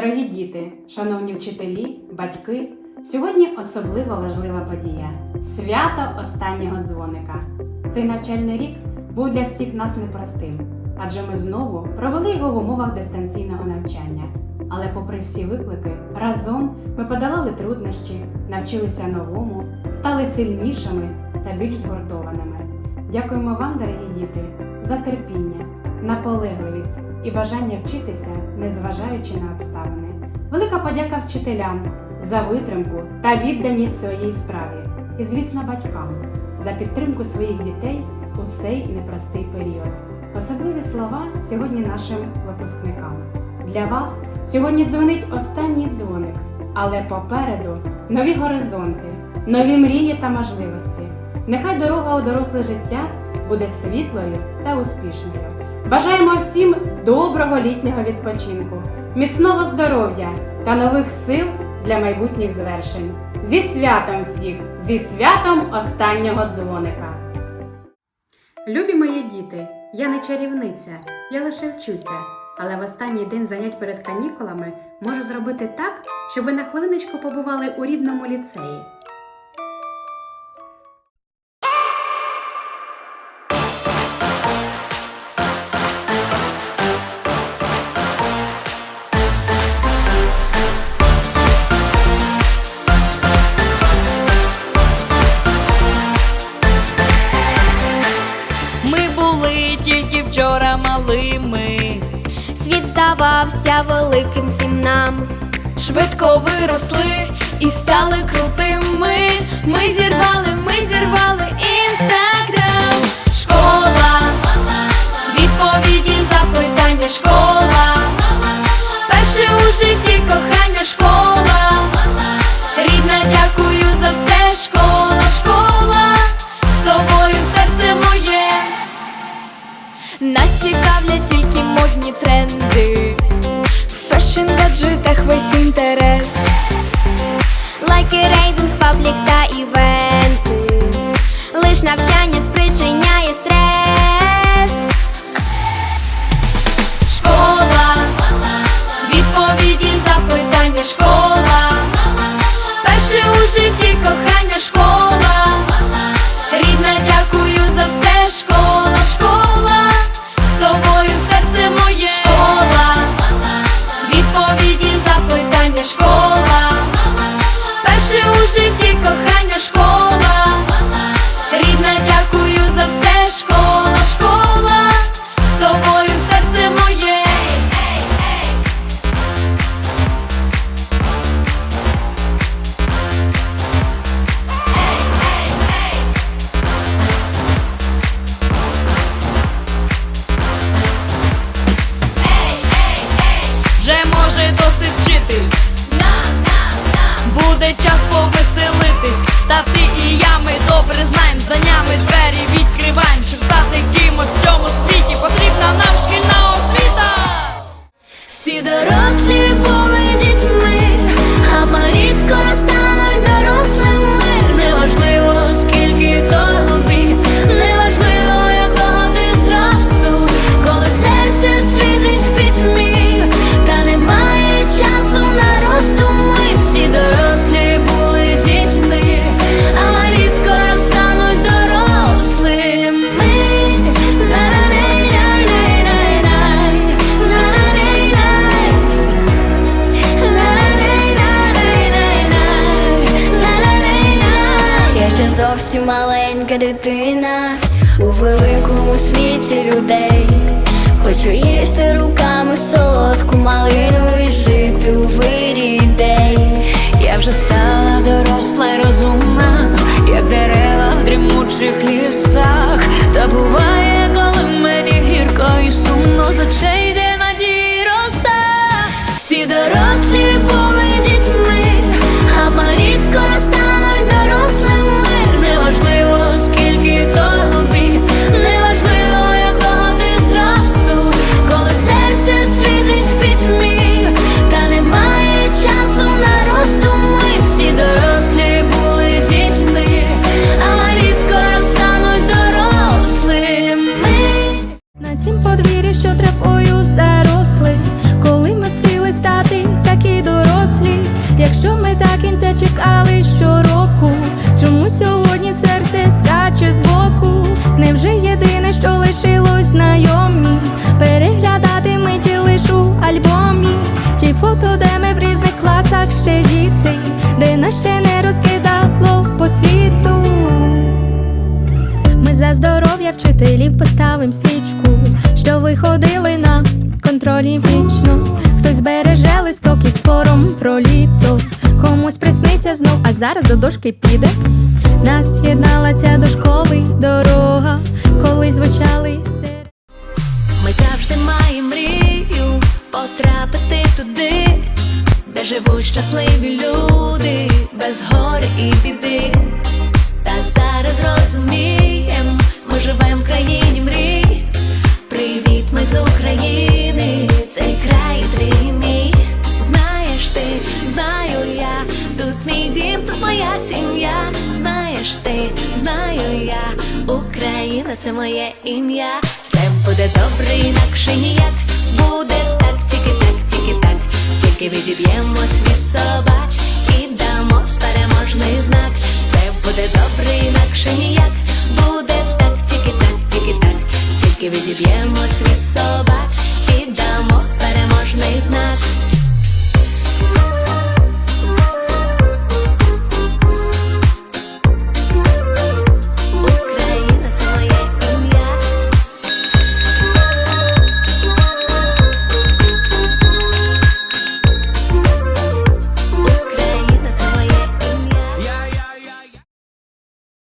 Дорогі діти, шановні вчителі, батьки, сьогодні особливо важлива подія свято останнього дзвоника. Цей навчальний рік був для всіх нас непростим, адже ми знову провели його в умовах дистанційного навчання. Але, попри всі виклики, разом ми подолали труднощі, навчилися новому, стали сильнішими та більш згуртованими. Дякуємо вам, дорогі діти, за терпіння, наполегливість і бажання вчитися, незважаючи на обставини. Велика подяка вчителям за витримку та відданість своїй справі, і, звісно, батькам за підтримку своїх дітей у цей непростий період. Особливі слова сьогодні нашим випускникам. Для вас сьогодні дзвонить останній дзвоник, але попереду нові горизонти, нові мрії та можливості. Нехай дорога у доросле життя буде світлою та успішною. Бажаємо всім доброго літнього відпочинку, міцного здоров'я та нових сил для майбутніх звершень. Зі святом всіх, зі святом останнього дзвоника. Любі мої діти, я не чарівниця, я лише вчуся. Але в останній день занять перед канікулами можу зробити так, щоб ви на хвилиночку побували у рідному ліцеї. Здавався великим всім нам. Швидко виросли і стали крутими. Ми зірвали, ми зірвали інстаграм. Школа, відповіді, запитання, школа. Перше у житті кохання, школа. Нас цікавлять тільки модні тренди. В фешн гаджетах весь інтерес. Лайки, рейтинг, паблік та івенти. Лиш навчання спричиняє Буде час повеселитись. Та ти і я ми добре знаємо. Знаннями двері відкриваємо. Щоб стати кимось в цьому світі. Потрібна нам шкільна освіта. Всі дорослі зовсім маленька дитина у великому світі людей. Хочу їсти руками солодку малину і жити у вирі ідей. Я вже стала доросла й розумна, як дерева в дрімучих лісах. Поставим свічку, що виходили на контролі вічно. Хтось збереже листок із твором про літо. Комусь присниться знов, а зараз до дошки піде. Нас єднала ця до школи дорога, коли звучали сир. Ми завжди маємо мрію потрапити туди, де живуть щасливі люди, без горя і біди. Та зараз розумієм, ми живем в країні мрій. Привіт, ми з України, цей край твій мій. Знаєш ти, знаю я, тут мій дім, тут моя сім'я. Знаєш ти, знаю я, Україна це моє ім'я. Все буде добре, інакше ніяк. Буде так, тільки так, тільки так, тільки відіб'ємо від собак і дамо переможний знак. Все буде добре, інакше ніяк. Тільки відіб'ємось від собач.